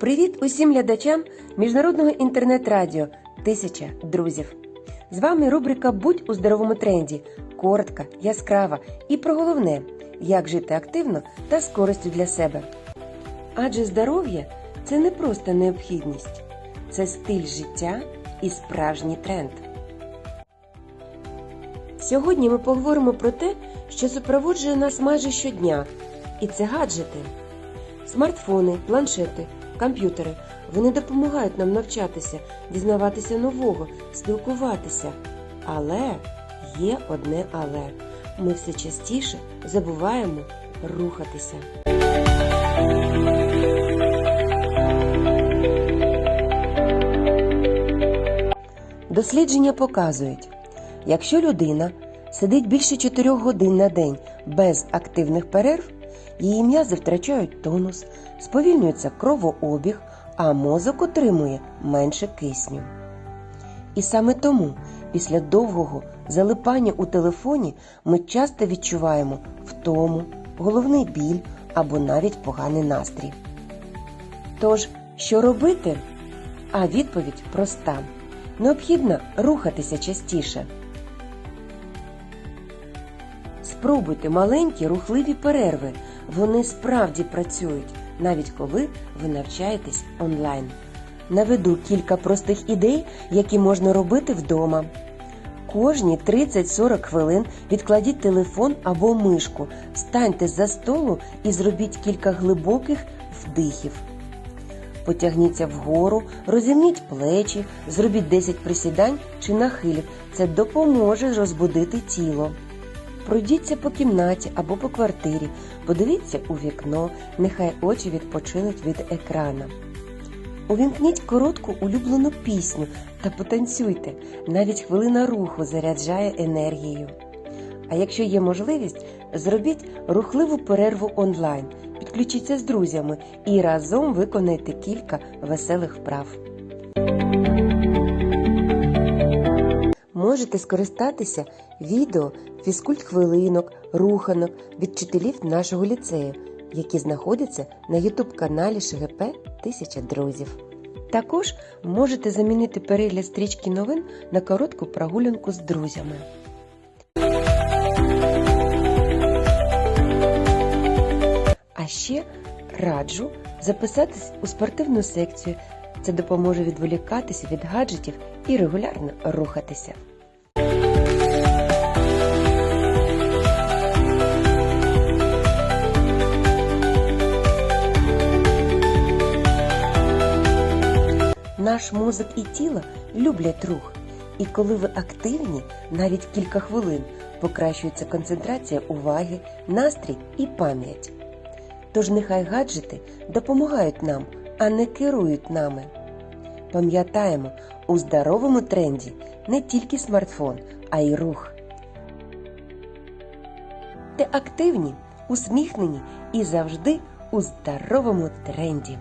Привіт усім глядачам міжнародного інтернет-радіо Тисяча друзів. З вами рубрика Будь у здоровому тренді. Коротка, яскрава і про головне, як жити активно та з користю для себе. Адже здоров'я це не просто необхідність, це стиль життя і справжній тренд. Сьогодні ми поговоримо про те, що супроводжує нас майже щодня, і це гаджети. Смартфони, планшети, комп'ютери вони допомагають нам навчатися, дізнаватися нового, спілкуватися. Але є одне але. Ми все частіше забуваємо рухатися. Дослідження показують, якщо людина сидить більше 4 годин на день без активних перерв, її м'язи втрачають тонус, сповільнюється кровообіг, а мозок отримує менше кисню. І саме тому після довгого залипання у телефоні ми часто відчуваємо втому, головний біль або навіть поганий настрій. Тож, що робити? А відповідь проста: необхідно рухатися частіше. Спробуйте маленькі рухливі перерви. Вони справді працюють, навіть коли ви навчаєтесь онлайн. Наведу кілька простих ідей, які можна робити вдома. Кожні 30-40 хвилин відкладіть телефон або мишку, встаньте за столу і зробіть кілька глибоких вдихів. Потягніться вгору, розімніть плечі, зробіть 10 присідань чи нахилів. Це допоможе розбудити тіло. Пройдіться по кімнаті або по квартирі, подивіться у вікно, нехай очі відпочинуть від екрана. Увімкніть коротку улюблену пісню та потанцюйте. Навіть хвилина руху заряджає енергією. А якщо є можливість, зробіть рухливу перерву онлайн, підключіться з друзями і разом виконайте кілька веселих вправ. Можете скористатися відео фізкульт хвилинок, руханок від вчителів нашого ліцею, які знаходяться на ютуб-каналі ШГП Тисяча друзів. Також можете замінити перегляд стрічки новин на коротку прогулянку з друзями. А ще раджу записатись у спортивну секцію. Це допоможе відволікатися від гаджетів і регулярно рухатися. Наш мозок і тіло люблять рух, і коли ви активні, навіть кілька хвилин покращується концентрація уваги, настрій і пам'ять. Тож нехай гаджети допомагають нам, а не керують нами. Пам'ятаємо, у здоровому тренді не тільки смартфон, а й рух. Те активні, усміхнені і завжди у здоровому тренді.